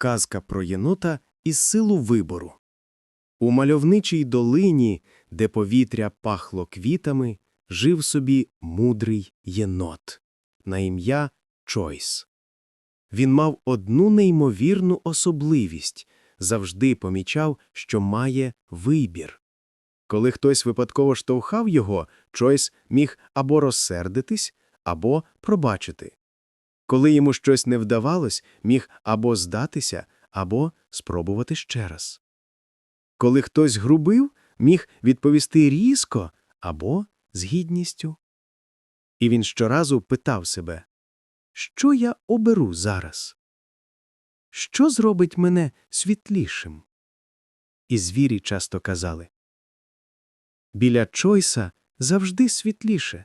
Казка про єнота і силу вибору. У мальовничій долині, де повітря пахло квітами, жив собі мудрий єнот на ім'я Чойс. Він мав одну неймовірну особливість завжди помічав, що має вибір. Коли хтось випадково штовхав його, Чойс міг або розсердитись, або пробачити. Коли йому щось не вдавалось, міг або здатися, або спробувати ще раз. Коли хтось грубив, міг відповісти різко або з гідністю. І він щоразу питав себе, що я оберу зараз? Що зробить мене світлішим? І звірі часто казали Біля Чойса завжди світліше,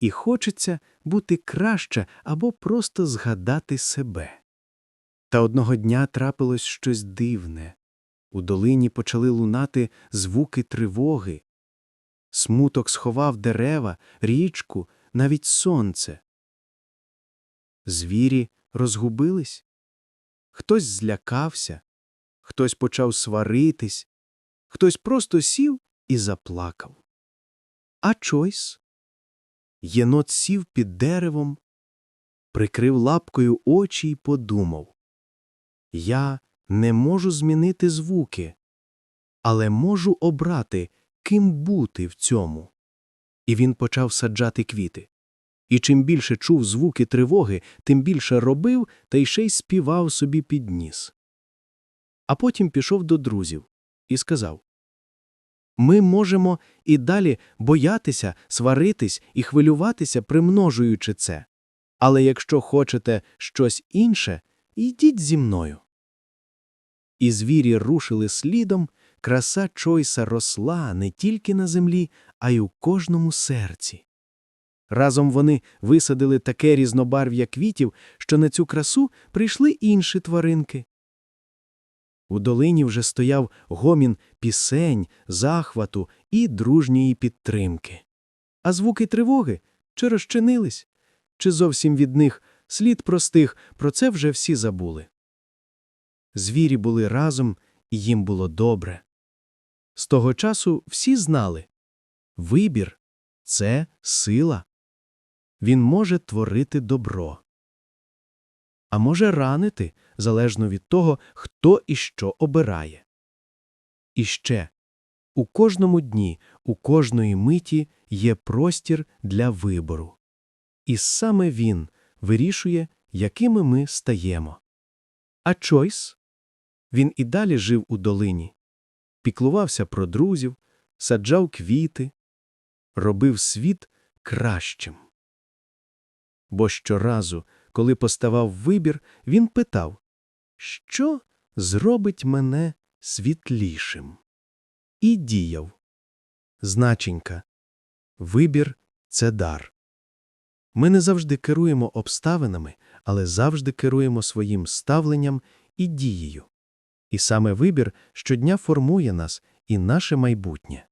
і хочеться бути краще або просто згадати себе. Та одного дня трапилось щось дивне. У долині почали лунати звуки тривоги. Смуток сховав дерева, річку, навіть сонце. Звірі розгубились. Хтось злякався, хтось почав сваритись, хтось просто сів і заплакав. А Чойс? Єнот сів під деревом, прикрив лапкою очі й подумав Я не можу змінити звуки, але можу обрати, ким бути в цьому. І він почав саджати квіти. І чим більше чув звуки тривоги, тим більше робив та й ще й співав собі під ніс. А потім пішов до друзів і сказав Ми можемо і далі боятися, сваритись і хвилюватися, примножуючи це. Але якщо хочете щось інше, йдіть зі мною. І звірі рушили слідом, краса Чойса росла не тільки на землі, а й у кожному серці. Разом вони висадили таке різнобарв'я квітів, що на цю красу прийшли інші тваринки. У долині вже стояв гомін пісень, захвату і дружньої підтримки. А звуки тривоги чи розчинились, чи зовсім від них слід простих, про це вже всі забули. Звірі були разом, і їм було добре. З того часу всі знали вибір це сила. Він може творити добро. А може ранити, залежно від того, хто і що обирає. І ще у кожному дні, у кожної миті є простір для вибору. І саме він вирішує, якими ми стаємо. А Чойс? Він і далі жив у долині, піклувався про друзів, саджав квіти, робив світ кращим. Бо щоразу, коли поставав вибір, він питав, що зробить мене світлішим? І діяв. Значенька. Вибір це дар. Ми не завжди керуємо обставинами, але завжди керуємо своїм ставленням і дією. І саме вибір щодня формує нас і наше майбутнє.